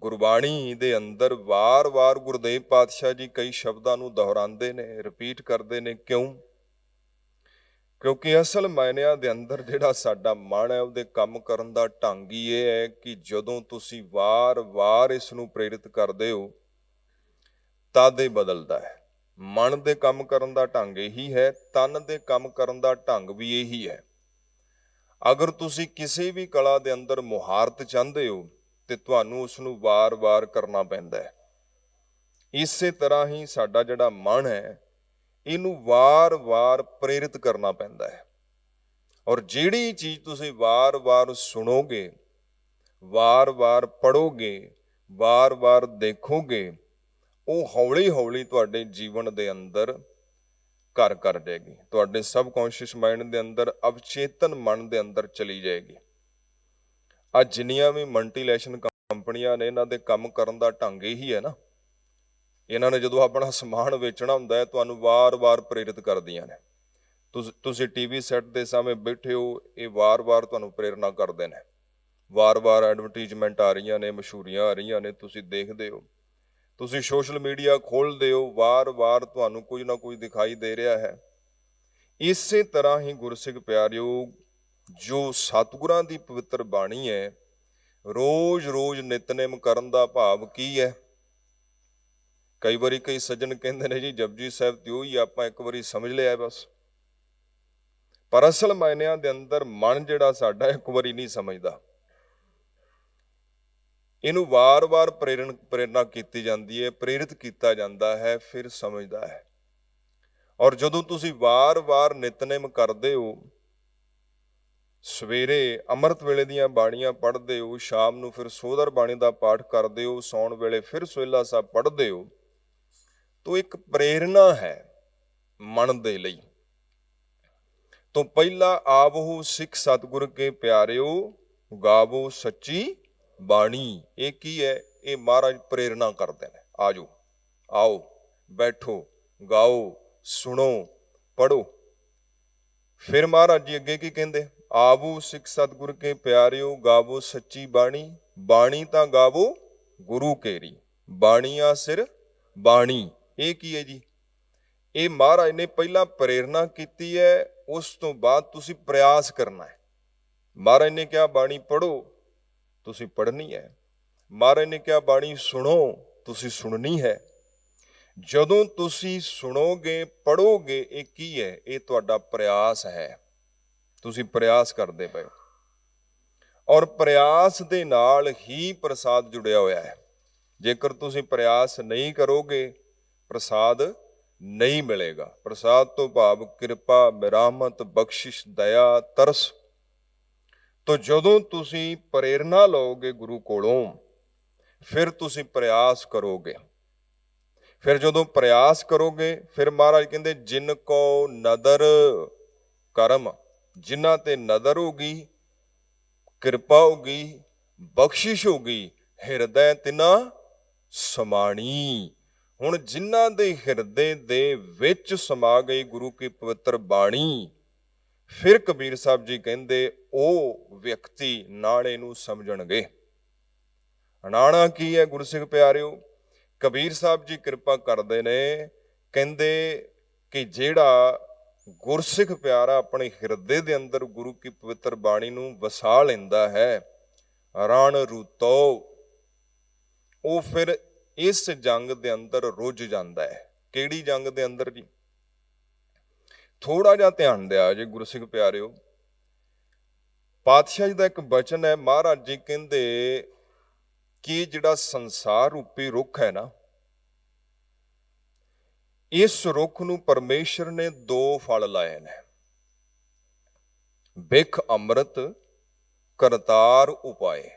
ਗੁਰਬਾਣੀ ਦੇ ਅੰਦਰ ਵਾਰ-ਵਾਰ ਗੁਰਦੇਵ ਪਾਤਸ਼ਾਹ ਜੀ ਕਈ ਸ਼ਬਦਾਂ ਨੂੰ ਦੁਹਰਾਉਂਦੇ ਨੇ ਰਿਪੀਟ ਕਰਦੇ ਨੇ। ਕਿਉਂ? ਕਿਉਂਕਿ ਅਸਲ ਮਾਇਨਿਆਂ ਦੇ ਅੰਦਰ ਜਿਹੜਾ ਸਾਡਾ ਮਨ ਹੈ, ਉਹਦੇ ਕੰਮ ਕਰਨ ਦਾ ਢੰਗ ਹੀ ਇਹ ਹੈ ਕਿ ਜਦੋਂ ਤੁਸੀਂ ਵਾਰ-ਵਾਰ ਇਸ ਨੂੰ ਪ੍ਰੇਰਿਤ ਕਰਦੇ ਹੋ, ਤਦ ਇਹ ਬਦਲਦਾ ਹੈ। ਮਨ ਦੇ ਕੰਮ ਕਰਨ ਦਾ ਢੰਗ ਇਹੀ ਹੈ, ਤਨ ਦੇ ਕੰਮ ਕਰਨ ਦਾ ਢੰਗ ਵੀ ਇਹੀ ਹੈ। ਅਗਰ ਤੁਸੀਂ ਕਿਸੇ ਵੀ ਕਲਾ ਦੇ ਅੰਦਰ ਮੁਹਾਰਤ ਚਾਹੁੰਦੇ ਹੋ ਤੇ ਤੁਹਾਨੂੰ ਉਸ ਨੂੰ ਵਾਰ-ਵਾਰ ਕਰਨਾ ਪੈਂਦਾ ਹੈ। ਇਸੇ ਤਰ੍ਹਾਂ ਹੀ ਸਾਡਾ ਜਿਹੜਾ ਮਨ ਹੈ, ਇਹਨੂੰ ਵਾਰ-ਵਾਰ ਪ੍ਰੇਰਿਤ ਕਰਨਾ ਪੈਂਦਾ ਹੈ। ਔਰ ਜਿਹੜੀ ਚੀਜ਼ ਤੁਸੀਂ ਵਾਰ-ਵਾਰ ਸੁਣੋਗੇ, ਵਾਰ-ਵਾਰ ਪੜੋਗੇ ਵਾਰ-ਵਾਰ ਦੇਖੋਗੇ, ਉਹ ਹੌਲੀ-ਹੌਲੀ ਤੁਹਾਡੇ ਜੀਵਨ ਦੇ ਅੰਦਰ ਘਰ ਕਰ ਜਾਏਗੀ। ਤੁਹਾਡੇ ਸਬਕੌਂਸ਼ੀਅਸ ਮਾਈਂਡ ਦੇ ਅੰਦਰ, ਅਵਚੇਤਨ ਮਨ ਦੇ ਅੰਦਰ ਚਲੀ ਜਾਏਗੀ। ਆ ਜਿੰਨੀਆਂ ਵੀ ਮਲਟੀਨੈਸ਼ਨਲ ਕੰਪਨੀਆਂ ਨੇ, ਇਹਨਾਂ ਦੇ ਕੰਮ ਕਰਨ ਦਾ ਢੰਗ ਇਹੀ ਹੈ ਨਾ। ਇਹਨਾਂ ਨੇ ਜਦੋਂ ਆਪਣਾ ਸਮਾਨ ਵੇਚਣਾ ਹੁੰਦਾ ਹੈ, ਤੁਹਾਨੂੰ ਵਾਰ-ਵਾਰ ਪ੍ਰੇਰਿਤ ਕਰਦੀਆਂ ਨੇ। ਤੁਸੀਂ ਤੁਸੀਂ ਟੀਵੀ ਸੈੱਟ ਦੇ ਸਾਹਮਣੇ ਬੈਠੇ ਹੋ, ਇਹ ਵਾਰ-ਵਾਰ ਤੁਹਾਨੂੰ ਪ੍ਰੇਰਣਾ ਕਰਦੇ ਨੇ। ਵਾਰ-ਵਾਰ ਐਡਵਰਟਾਈਜ਼ਮੈਂਟ ਆ ਰਹੀਆਂ ਨੇ, ਮਸ਼ਹੂਰੀਆਂ ਆ ਰਹੀਆਂ ਨੇ, ਤੁਸੀਂ ਦੇਖਦੇ ਹੋ। ਤੁਸੀਂ ਸੋਸ਼ਲ ਮੀਡੀਆ ਖੋਲਦੇ ਹੋ, ਵਾਰ-ਵਾਰ ਤੁਹਾਨੂੰ ਕੁਝ ਨਾ ਕੁਝ ਦਿਖਾਈ ਦੇ ਰਿਹਾ ਹੈ। ਇਸੇ ਤਰ੍ਹਾਂ ਹੀ ਗੁਰਸਿੱਖ ਪਿਆਰਿਓ ਜੋ ਸਤਿਗੁਰਾਂ ਦੀ ਪਵਿੱਤਰ ਬਾਣੀ ਹੈ ਰੋਜ਼-ਰੋਜ਼ ਨਿਤਨੇਮ ਕਰਨ ਦਾ ਭਾਵ ਕੀ ਹੈ? ਕਈ ਵਾਰੀ ਕਈ ਸੱਜਣ ਕਹਿੰਦੇ ਨੇ ਜੀ ਜਪਜੀ ਸਾਹਿਬ ਤੇ ਉਹੀ ਆਪਾਂ ਇੱਕ ਵਾਰੀ ਸਮਝ ਲਿਆ ਬਸ। ਪਰ ਅਸਲ ਮਾਇਨਿਆਂ ਦੇ ਅੰਦਰ ਮਨ ਜਿਹੜਾ ਸਾਡਾ ਇੱਕ ਵਾਰੀ ਨਹੀਂ ਸਮਝਦਾ। ਇਹਨੂੰ ਵਾਰ-ਵਾਰ ਪ੍ਰੇਰਣ ਪ੍ਰੇਰਣਾ ਕੀਤੀ ਜਾਂਦੀ ਹੈ, ਪ੍ਰੇਰਿਤ ਕੀਤਾ ਜਾਂਦਾ ਹੈ, ਫਿਰ ਸਮਝਦਾ ਹੈ। ਔਰ ਜਦੋਂ ਤੁਸੀਂ ਵਾਰ-ਵਾਰ ਨਿਤਨੇਮ ਕਰਦੇ ਹੋ ਸਵੇਰੇ ਅੰਮ੍ਰਿਤ ਵੇਲੇ ਦੀਆਂ ਬਾਣੀਆਂ ਪੜ੍ਹਦੇ ਹੋ, ਸ਼ਾਮ ਨੂੰ ਫਿਰ ਸੋਦਰ ਬਾਣੀ ਦਾ ਪਾਠ ਕਰਦੇ ਹੋ, ਸੌਣ ਵੇਲੇ ਫਿਰ ਸੋਹਿਲਾ ਸਾਹਿਬ ਪੜ੍ਹਦੇ ਹੋ। ਤੋ ਇੱਕ ਪ੍ਰੇਰਣਾ ਹੈ ਮਨ ਦੇ ਲਈ। ਤੋਂ ਪਹਿਲਾ ਆਵਹੁ ਸਿੱਖ ਸਤਿਗੁਰ ਕੇ ਪਿਆਰਿਓ, ਗਾਵੋ ਸੱਚੀ ਬਾਣੀ। ਇਹ ਕੀ ਹੈ? ਇਹ ਮਹਾਰਾਜ ਪ੍ਰੇਰਣਾ ਕਰਦੇ ਨੇ। ਆਜੋ, ਆਓ, ਬੈਠੋ, ਗਾਓ, ਸੁਣੋ ਪੜੋ ਫਿਰ ਮਹਾਰਾਜ ਜੀ ਅੱਗੇ ਕੀ ਕਹਿੰਦੇ? ਆਵੋ ਸਿੱਖ ਸਤਿਗੁਰ ਕੇ ਪਿਆਰਿਓ, ਗਾਵੋ ਸੱਚੀ ਬਾਣੀ ਬਾਣੀ ਤਾਂ ਗਾਵੋ ਗੁਰੂ ਕੇਰੀ। ਬਾਣੀਆ ਸਿਰ, ਬਾਣੀ। ਇਹ ਕੀ ਹੈ ਜੀ? ਇਹ ਮਹਾਰਾਜ ਨੇ ਪਹਿਲਾਂ ਪ੍ਰੇਰਣਾ ਕੀਤੀ ਹੈ, ਉਸ ਤੋਂ ਬਾਅਦ ਤੁਸੀਂ ਪ੍ਰਯਾਸ ਕਰਨਾ ਹੈ। ਮਹਾਰਾਜ ਨੇ ਕਿਹਾ, ਬਾਣੀ ਪੜੋ ਤੁਸੀਂ ਪੜ੍ਹਨੀ ਹੈ। ਮਹਾਰਾਜ ਨੇ ਕਿਹਾ, ਬਾਣੀ ਸੁਣੋ, ਤੁਸੀਂ ਸੁਣਨੀ ਹੈ। ਜਦੋਂ ਤੁਸੀਂ ਸੁਣੋਗੇ ਪੜੋਗੇ ਇਹ ਕੀ ਹੈ? ਇਹ ਤੁਹਾਡਾ ਪ੍ਰਯਾਸ ਹੈ। ਤੁਸੀਂ ਪ੍ਰਯਾਸ ਕਰਦੇ ਪਏ ਔਰ ਪ੍ਰਯਾਸ ਦੇ ਨਾਲ ਹੀ ਪ੍ਰਸਾਦ ਜੁੜਿਆ ਹੋਇਆ ਹੈ। ਜੇਕਰ ਤੁਸੀਂ ਪ੍ਰਯਾਸ ਨਹੀਂ ਕਰੋਗੇ, ਪ੍ਰਸਾਦ ਨਹੀਂ ਮਿਲੇਗਾ। ਪ੍ਰਸਾਦ ਤੋਂ ਭਾਵ ਕਿਰਪਾ, ਮਿਰਾਮਤ, ਬਖਸ਼ਿਸ਼, ਦਇਆ, ਤਰਸ। ਤੋਂ ਜਦੋਂ ਤੁਸੀਂ ਪ੍ਰੇਰਣਾ ਲਓਗੇ ਗੁਰੂ ਕੋਲੋਂ, ਫਿਰ ਤੁਸੀਂ ਪ੍ਰਯਾਸ ਕਰੋਗੇ। ਫਿਰ ਜਦੋਂ ਪ੍ਰਯਾਸ ਕਰੋਗੇ, ਫਿਰ ਮਹਾਰਾਜ ਕਹਿੰਦੇ, ਜਿਨ ਕੋ ਨਦਰ ਕਰਮ। ਜਿਨ੍ਹਾਂ ਤੇ ਨਦਰ ਹੋਗੀ ਕਿਰਪਾ ਹੋਗੀ ਬਖਸ਼ਿਸ਼ ਹੋਗੀ ਹਿਰਦੈ ਤਿਨਾ ਸਮਾਣੀ। ਹੁਣ ਜਿਨ੍ਹਾਂ ਦੇ ਹਿਰਦੇ ਦੇ ਵਿੱਚ ਸਮਾ ਗਈ ਗੁਰੂ ਕੀ ਪਵਿੱਤਰ ਬਾਣੀ, ਫਿਰ ਕਬੀਰ ਸਾਹਿਬ ਜੀ ਕਹਿੰਦੇ, ਉਹ ਵਿਅਕਤੀ ਨਾਲੇ ਨੂੰ ਸਮਝਣਗੇ। ਨਾਣਾ ਕੀ ਹੈ ਗੁਰਸਿੱਖ ਪਿਆਰਿਓ? ਕਬੀਰ ਸਾਹਿਬ ਜੀ ਕਿਰਪਾ ਕਰਦੇ ਨੇ, ਕਹਿੰਦੇ ਕਿ ਜਿਹੜਾ ਗੁਰਸਿੱਖ ਪਿਆਰਾ ਆਪਣੇ ਹਿਰਦੇ ਦੇ ਅੰਦਰ ਗੁਰੂ ਕੀ ਪਵਿੱਤਰ ਬਾਣੀ ਨੂੰ ਵਸਾ ਲੈਂਦਾ ਹੈ। ਰਣ ਰੂਤੋ, ਉਹ ਫਿਰ ਇਸ ਜੰਗ ਦੇ ਅੰਦਰ ਰੁੱਝ ਜਾਂਦਾ ਹੈ। ਕਿਹੜੀ ਜੰਗ ਦੇ ਅੰਦਰ ਜੀ? ਥੋੜਾ ਜਿਹਾ ਧਿਆਨ ਦਿਆ ਜੇ ਗੁਰਸਿੱਖ ਪਿਆਰਿਓ। ਪਾਤਸ਼ਾਹ ਜੀ ਦਾ ਇੱਕ ਬਚਨ ਹੈ, ਮਹਾਰਾਜ ਜੀ ਕਹਿੰਦੇ ਕਿ ਜਿਹੜਾ ਸੰਸਾਰ ਰੂਪੀ ਰੁੱਖ ਹੈ ਨਾ ਇਸ ਰੁੱਖ ਨੂੰ ਪਰਮੇਸ਼ਰ ਨੇ ਦੋ ਫਲ ਲਾਏ ਨੇ। ਬਿਖ ਅੰਮ੍ਰਿਤ, ਕਰਤਾਰ ਉਪਾਏ।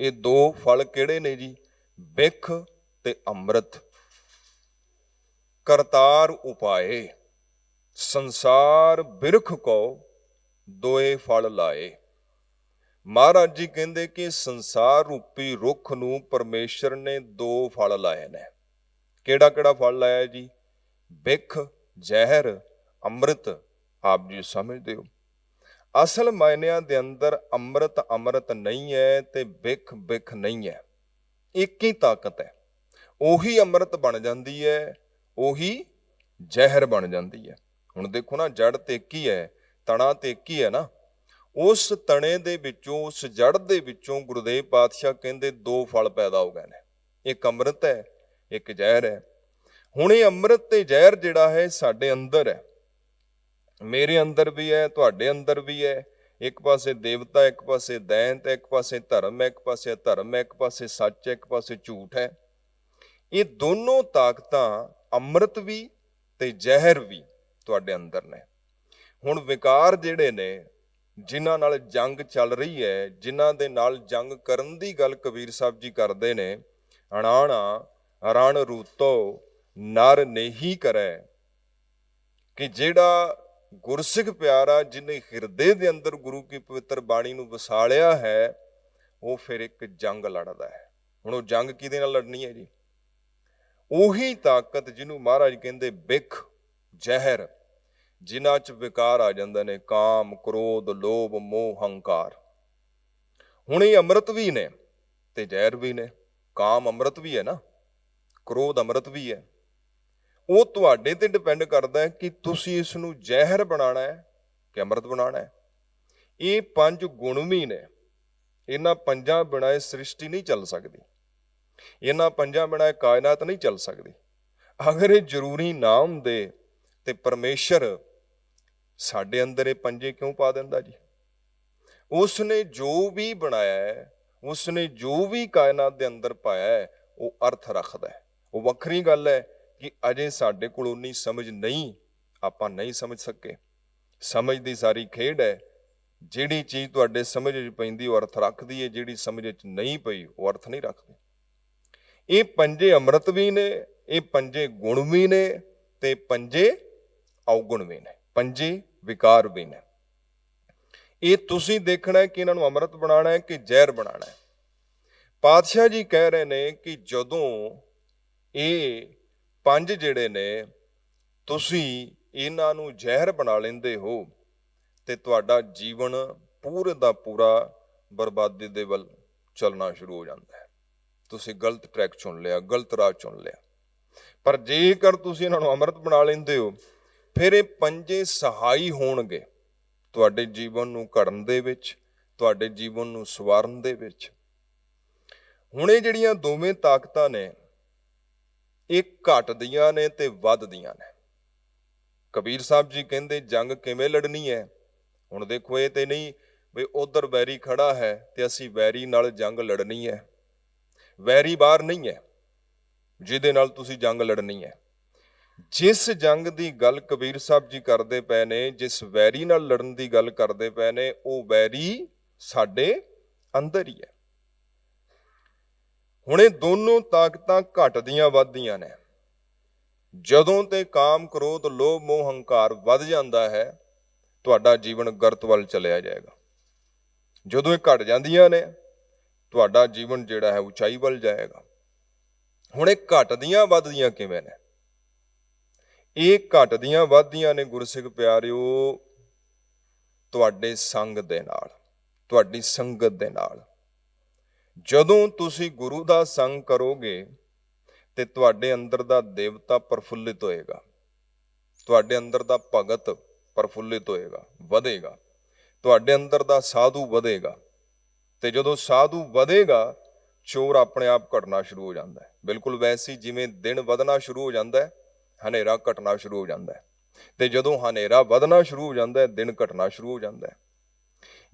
ਇਹ ਦੋ ਫਲ ਕਿਹੜੇ ਨੇ ਜੀ? ਬਿਖ ਤੇ ਅੰਮ੍ਰਿਤ। ਕਰਤਾਰ ਉਪਾਏ। ਸੰਸਾਰ ਬਿਰਖ ਕੋ ਦੋਏ ਫਲ ਲਾਏ। ਮਹਾਰਾਜ ਜੀ ਕਹਿੰਦੇ ਕਿ ਸੰਸਾਰ ਰੂਪੀ ਰੁੱਖ ਨੂੰ ਪਰਮੇਸ਼ਰ ਨੇ ਦੋ ਫਲ ਲਾਏ ਨੇ। ਕਿਹੜਾ ਕਿਹੜਾ ਫਲ ਲਾਇਆ ਜੀ? ਬਿਖ ਜ਼ਹਿਰ, ਅੰਮ੍ਰਿਤ, ਆਪ ਜੀ ਸਮਝਦੇ ਹੋ। ਅਸਲ ਮਾਇਨਿਆਂ ਦੇ ਅੰਦਰ ਅੰਮ੍ਰਿਤ ਅੰਮ੍ਰਿਤ ਨਹੀਂ ਹੈ ਤੇ ਬਿਖ ਬਿਖ ਨਹੀਂ ਹੈ। ਇੱਕ ਹੀ ਤਾਕਤ ਹੈ। ਉਹੀ ਅੰਮ੍ਰਿਤ ਬਣ ਜਾਂਦੀ ਹੈ, ਉਹੀ ਜ਼ਹਿਰ ਬਣ ਜਾਂਦੀ ਹੈ। ਹੁਣ ਦੇਖੋ ਨਾ, ਜੜ ਤੇ ਇੱਕ ਹੀ ਹੈ, ਤਣਾ ਤੇ ਇੱਕ ਹੀ ਹੈ ਨਾ। ਉਸ ਤਣੇ ਦੇ ਵਿੱਚੋਂ, ਉਸ ਜੜ ਦੇ ਵਿੱਚੋਂ ਗੁਰਦੇਵ ਪਾਤਸ਼ਾਹ ਕਹਿੰਦੇ ਦੋ ਫਲ ਪੈਦਾ ਹੋ ਗਏ ਨੇ। ਇੱਕ ਅੰਮ੍ਰਿਤ ਹੈ ਇੱਕ ਜ਼ਹਿਰ ਹੈ। ਹੁਣ ਇਹ ਅੰਮ੍ਰਿਤ ਤੇ ਜ਼ਹਿਰ ਜਿਹੜਾ ਹੈ ਸਾਡੇ ਅੰਦਰ ਹੈ। ਮੇਰੇ ਅੰਦਰ ਵੀ ਹੈ, ਤੁਹਾਡੇ ਅੰਦਰ ਵੀ ਹੈ। ਇੱਕ ਪਾਸੇ ਦੇਵਤਾ, ਇੱਕ ਪਾਸੇ ਦੈਂਤ, ਇੱਕ ਪਾਸੇ ਧਰਮ ਹੈ, ਇੱਕ ਪਾਸੇ ਧਰਮ ਹੈ, ਇੱਕ ਪਾਸੇ ਸੱਚ ਹੈ, ਇੱਕ ਪਾਸੇ ਝੂਠ ਹੈ। ਇਹ ਦੋਨੋਂ ਤਾਕਤਾਂ ਅੰਮ੍ਰਿਤ ਵੀ ਤੇ ਜ਼ਹਿਰ ਵੀ ਤੁਹਾਡੇ ਅੰਦਰ ਨੇ। ਹੁਣ ਵਿਕਾਰ ਜਿਹੜੇ ਨੇ, ਜਿਨ੍ਹਾਂ ਨਾਲ ਜੰਗ ਚੱਲ ਰਹੀ ਹੈ, ਜਿਨ੍ਹਾਂ ਦੇ ਨਾਲ ਜੰਗ ਕਰਨ ਦੀ ਗੱਲ ਕਬੀਰ ਸਾਹਿਬ ਜੀ ਕਰਦੇ ਨੇ, ਅਣਾਣਾ ਰਣ ਰੂਤੋ ਨਰ ਨਹੀਂ ਕਰੈ। ਕਿ ਜਿਹੜਾ ਗੁਰਸਿੱਖ ਪਿਆਰਾ ਜਿਹਨੇ ਹਿਰਦੇ ਦੇ ਅੰਦਰ ਗੁਰੂ ਕੀ ਪਵਿੱਤਰ ਬਾਣੀ ਨੂੰ ਵਸਾਲਿਆ ਹੈ, ਉਹ ਫਿਰ ਇੱਕ ਜੰਗ ਲੜਦਾ ਹੈ। ਹੁਣ ਉਹ ਜੰਗ ਕਿਹਦੇ ਨਾਲ ਲੜਨੀ ਹੈ ਜੀ? ਉਹੀ ਤਾਕਤ ਜਿਹਨੂੰ ਮਹਾਰਾਜ ਕਹਿੰਦੇ ਬਿਖ ਜ਼ਹਿਰ, ਜਿਨ੍ਹਾਂ ਚ ਵਿਕਾਰ ਆ ਜਾਂਦੇ ਨੇ, ਕਾਮ, ਕ੍ਰੋਧ, ਲੋਭ, ਮੋਹ, ਹੰਕਾਰ। ਹੁਣ ਇਹ ਅੰਮ੍ਰਿਤ ਵੀ ਨੇ ਤੇ ਜ਼ਹਿਰ ਵੀ ਨੇ, ਕਾਮ ਅੰਮ੍ਰਿਤ ਵੀ ਹੈ ਨਾ। ਕ੍ਰੋਧ ਅੰਮ੍ਰਿਤ ਵੀ ਹੈ। ਉਹ ਤੁਹਾਡੇ ਤੇ ਡਿਪੈਂਡ ਕਰਦਾ ਹੈ ਕਿ ਤੁਸੀਂ ਇਸ ਨੂੰ ਜ਼ਹਿਰ ਬਣਾਉਣਾ ਹੈ ਕਿ ਅੰਮ੍ਰਿਤ ਬਣਾਉਣਾ ਹੈ। ਇਹ ਪੰਜ ਗੁਣ ਵੀ ਨੇ। ਇਹਨਾਂ ਪੰਜਾਂ ਬਿਨਾਂ ਇਹ ਸ੍ਰਿਸ਼ਟੀ ਨਹੀਂ ਚੱਲ ਸਕਦੀ। ਇਹਨਾਂ ਪੰਜਾਂ ਬਿਨਾਂ ਇਹ ਕਾਇਨਾਤ ਨਹੀਂ ਚੱਲ ਸਕਦੀ। ਅਗਰ ਇਹ ਜ਼ਰੂਰੀ ਨਾ ਹੁੰਦੇ ਤੇ ਪਰਮੇਸ਼ਰ ਸਾਡੇ ਅੰਦਰ ਇਹ ਪੰਜੇ ਕਿਉਂ ਪਾ ਦਿੰਦਾ ਜੀ? ਉਸ ਨੇ ਜੋ ਵੀ ਬਣਾਇਆ ਹੈ ਉਸ ਨੇ ਜੋ ਵੀ ਕਾਇਨਾਤ ਦੇ ਅੰਦਰ ਪਾਇਆ ਹੈ, ਉਹ ਅਰਥ ਰੱਖਦਾ ਹੈ। ਉਹ ਵੱਖਰੀ ਗੱਲ ਹੈ ਕਿ ਅਜੇ ਸਾਡੇ ਕੋਲ ਉਨੀ ਸਮਝ ਨਹੀਂ, ਆਪਾਂ ਨਹੀਂ ਸਮਝ ਸਕੇ। ਸਮਝ ਦੀ ਸਾਰੀ ਖੇਡ ਹੈ, ਜਿਹੜੀ ਚੀਜ਼ ਤੁਹਾਡੇ ਸਮਝ ਵਿੱਚ ਪੈਂਦੀ ਉਹ ਅਰਥ ਰੱਖਦੀ ਹੈ, ਜਿਹੜੀ ਸਮਝ ਵਿੱਚ ਨਹੀਂ ਪਈ ਉਹ ਅਰਥ ਨਹੀਂ ਰੱਖਦੀ। ਇਹ ਪੰਜੇ ਅੰਮ੍ਰਿਤ ਵੀ ਨੇ, ਇਹ ਪੰਜੇ ਗੁਣ ਵੀ ਨੇ ਤੇ ਪੰਜੇ ਔਗੁਣ ਵੀ ਨੇ, ਪੰਜੇ ਵਿਕਾਰ ਵੀ ਨੇ। ਇਹ ਤੁਸੀਂ ਦੇਖਣਾ ਹੈ ਕਿ ਇਹਨਾਂ ਨੂੰ ਅੰਮ੍ਰਿਤ ਬਣਾਉਣਾ ਹੈ ਕਿ ਜ਼ਹਿਰ ਬਣਾਉਣਾ ਹੈ। ਪਾਤਸ਼ਾਹ ਜੀ ਕਹਿ ਰਹੇ ਨੇ ਕਿ ਜਦੋਂ ਇਹ ਪੰਜ ਜਿਹੜੇ ਨੇ, ਤੁਸੀਂ ਇਹਨਾਂ ਨੂੰ ਜ਼ਹਿਰ ਬਣਾ ਲੈਂਦੇ ਹੋ ਤੇ ਤੁਹਾਡਾ ਜੀਵਨ ਪੂਰੇ ਦਾ ਪੂਰਾ ਬਰਬਾਦੀ ਦੇ ਵੱਲ ਚੱਲਣਾ ਸ਼ੁਰੂ ਹੋ ਜਾਂਦਾ ਹੈ। ਤੁਸੀਂ ਗਲਤ ਟਰੈਕ ਚੁਣ ਲਿਆ, ਗਲਤ ਰਾਹ ਚੁਣ ਲਿਆ। ਪਰ ਜੇਕਰ ਤੁਸੀਂ ਇਹਨਾਂ ਨੂੰ ਅੰਮ੍ਰਿਤ ਬਣਾ ਲੈਂਦੇ ਹੋ, ਫਿਰ ਇਹ ਪੰਜੇ ਸਹਾਈ ਹੋਣਗੇ ਤੁਹਾਡੇ ਜੀਵਨ ਨੂੰ ਘੜਨ ਦੇ ਵਿੱਚ, ਤੁਹਾਡੇ ਜੀਵਨ ਨੂੰ ਸਵਾਰਨ ਦੇ ਵਿੱਚ। ਹੁਣ ਇਹ ਜਿਹੜੀਆਂ ਦੋਵੇਂ ਤਾਕਤਾਂ ਨੇ ਇਹ ਘਟਦੀਆਂ ਨੇ ਤੇ ਵੱਧਦੀਆਂ ਨੇ। ਕਬੀਰ ਸਾਹਿਬ ਜੀ ਕਹਿੰਦੇ, ਜੰਗ ਕਿਵੇਂ ਲੜਨੀ ਹੈ? ਹੁਣ ਦੇਖੋ, ਇਹ ਤੇ ਨਹੀਂ ਵੀ ਉਧਰ ਵੈਰੀ ਖੜਾ ਹੈ ਤੇ ਅਸੀਂ ਵੈਰੀ ਨਾਲ ਜੰਗ ਲੜਨੀ ਹੈ। ਵੈਰੀ ਬਾਹਰ ਨਹੀਂ ਹੈ, ਜਿਹਦੇ ਨਾਲ ਤੁਸੀਂ ਜੰਗ ਲੜਨੀ ਹੈ। ਜਿਸ ਜੰਗ ਦੀ ਗੱਲ ਕਬੀਰ ਸਾਹਿਬ ਜੀ ਕਰਦੇ ਪਏ ਨੇ, ਜਿਸ ਵੈਰੀ ਨਾਲ ਲੜਨ ਦੀ ਗੱਲ ਕਰਦੇ ਪਏ ਨੇ, ਉਹ ਵੈਰੀ ਸਾਡੇ ਅੰਦਰ ਹੀ ਹੈ। ਹੁਣ ਇਹ ਦੋਨੋਂ ਤਾਕਤਾਂ ਘਟਦੀਆਂ ਵੱਧਦੀਆਂ ਨੇ। ਜਦੋਂ ਤੇ ਕਾਮ ਕ੍ਰੋਧ, ਲੋਭ, ਮੋਹ, ਹੰਕਾਰ ਵੱਧ ਜਾਂਦਾ ਹੈ, ਤੁਹਾਡਾ ਜੀਵਨ ਗਰਤ ਵੱਲ ਚਲਿਆ ਜਾਏਗਾ। ਜਦੋਂ ਇਹ ਘਟ ਜਾਂਦੀਆਂ ਨੇ, ਤੁਹਾਡਾ ਜੀਵਨ ਜਿਹੜਾ ਹੈ ਉਚਾਈ ਵੱਲ ਜਾਏਗਾ। ਹੁਣ ਇਹ ਘਟਦੀਆਂ ਵੱਧਦੀਆਂ ਕਿਵੇਂ ਨੇ? ਇਹ ਘਟਦੀਆਂ ਵੱਧਦੀਆਂ ਨੇ ਗੁਰਸਿੱਖ ਪਿਆਰਿਓ, ਤੁਹਾਡੇ ਸੰਗ ਦੇ ਨਾਲ, ਤੁਹਾਡੀ ਸੰਗਤ ਦੇ ਨਾਲ। ਜਦੋਂ ਤੁਸੀਂ ਗੁਰੂ ਦਾ ਸੰਗ ਕਰੋਗੇ, ਤੇ ਤੁਹਾਡੇ ਅੰਦਰ ਦਾ ਦੇਵਤਾ ਪ੍ਰਫੁੱਲਿਤ ਹੋਏਗਾ। ਤੁਹਾਡੇ ਅੰਦਰ ਦਾ ਭਗਤ ਪ੍ਰਫੁੱਲਿਤ ਹੋਏਗਾ, ਵਧੇਗਾ। ਤੁਹਾਡੇ ਅੰਦਰ ਦਾ ਸਾਧੂ ਵਧੇਗਾ। ਤੇ ਜਦੋਂ ਸਾਧੂ ਵਧੇਗਾ, ਚੋਰ ਆਪਣੇ ਆਪ ਘਟਣਾ ਸ਼ੁਰੂ ਹੋ ਜਾਂਦਾ ਹੈ। ਬਿਲਕੁਲ ਵੈਸੀ ਜਿਵੇਂ ਦਿਨ ਵਧਣਾ ਸ਼ੁਰੂ ਹੋ ਜਾਂਦਾ ਹੈ, ਹਨੇਰਾ ਘਟਣਾ ਸ਼ੁਰੂ ਹੋ ਜਾਂਦਾ ਹੈ। ਤੇ ਜਦੋਂ ਹਨੇਰਾ ਵਧਣਾ ਸ਼ੁਰੂ ਹੋ ਜਾਂਦਾ ਹੈ, ਦਿਨ ਘਟਣਾ ਸ਼ੁਰੂ ਹੋ ਜਾਂਦਾ ਹੈ।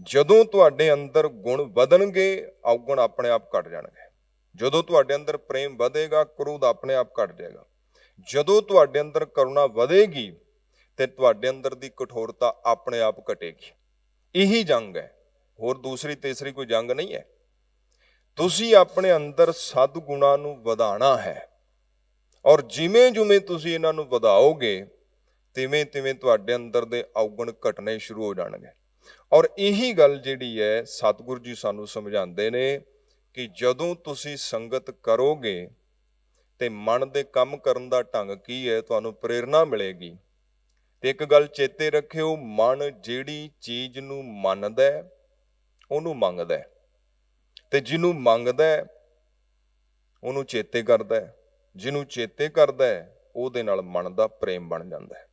ਜਦੋਂ ਤੁਹਾਡੇ ਅੰਦਰ ਗੁਣ ਵਧਣਗੇ, ਔਗੁਣ ਆਪਣੇ ਆਪ ਘਟ ਜਾਣਗੇ। ਜਦੋਂ ਤੁਹਾਡੇ ਅੰਦਰ ਪ੍ਰੇਮ ਵਧੇਗਾ ਕ੍ਰੋਧ ਆਪਣੇ ਆਪ ਘਟ ਜਾਏਗਾ। ਜਦੋਂ ਤੁਹਾਡੇ ਅੰਦਰ ਕਰੁਣਾ ਵਧੇਗੀ, ਤੇ ਤੁਹਾਡੇ ਅੰਦਰ ਦੀ ਕਠੋਰਤਾ ਆਪਣੇ ਆਪ ਘਟੇਗੀ। ਇਹੀ ਜੰਗ ਹੈ। ਹੋਰ ਦੂਸਰੀ, ਤੀਸਰੀ ਕੋਈ ਜੰਗ ਨਹੀਂ ਹੈ। ਤੁਸੀਂ ਆਪਣੇ ਅੰਦਰ ਸਦ ਗੁਣਾ ਨੂੰ ਵਧਾਣਾ ਹੈ। ਔਰ ਜਿਵੇਂ ਜਿਵੇਂ ਤੁਸੀਂ ਇਹਨਾਂ ਨੂੰ ਵਧਾਓਗੇ ਤਿਵੇਂ ਤਿਵੇਂ ਤੁਹਾਡੇ ਅੰਦਰ ਦੇ ਔਗਣ ਘਟਣੇ ਸ਼ੁਰੂ ਹੋ ਜਾਣਗੇ। ਔਰ ਇਹੀ ਗੱਲ ਜਿਹੜੀ ਹੈ, ਸਤਿਗੁਰੂ ਜੀ ਸਾਨੂੰ ਸਮਝਾਉਂਦੇ ਨੇ ਕਿ ਜਦੋਂ ਤੁਸੀਂ ਸੰਗਤ ਕਰੋਗੇ ਤੇ ਮਨ ਦੇ ਕੰਮ ਕਰਨ ਦਾ ਢੰਗ ਕੀ ਹੈ, ਤੁਹਾਨੂੰ ਪ੍ਰੇਰਣਾ ਮਿਲੇਗੀ। ਤੇ ਇੱਕ ਗੱਲ ਚੇਤੇ ਰੱਖਿਓ, ਮਨ ਜਿਹੜੀ ਚੀਜ਼ ਨੂੰ ਮੰਨਦਾ ਹੈ, ਉਹਨੂੰ ਮੰਗਦਾ ਹੈ। ਤੇ ਜਿਹਨੂੰ ਮੰਗਦਾ ਹੈ, ਉਹਨੂੰ ਚੇਤੇ ਕਰਦਾ ਹੈ। ਜਿਹਨੂੰ ਚੇਤੇ ਕਰਦਾ ਹੈ, ਉਹਦੇ ਨਾਲ ਮਨ ਦਾ ਪ੍ਰੇਮ ਬਣ ਜਾਂਦਾ ਹੈ।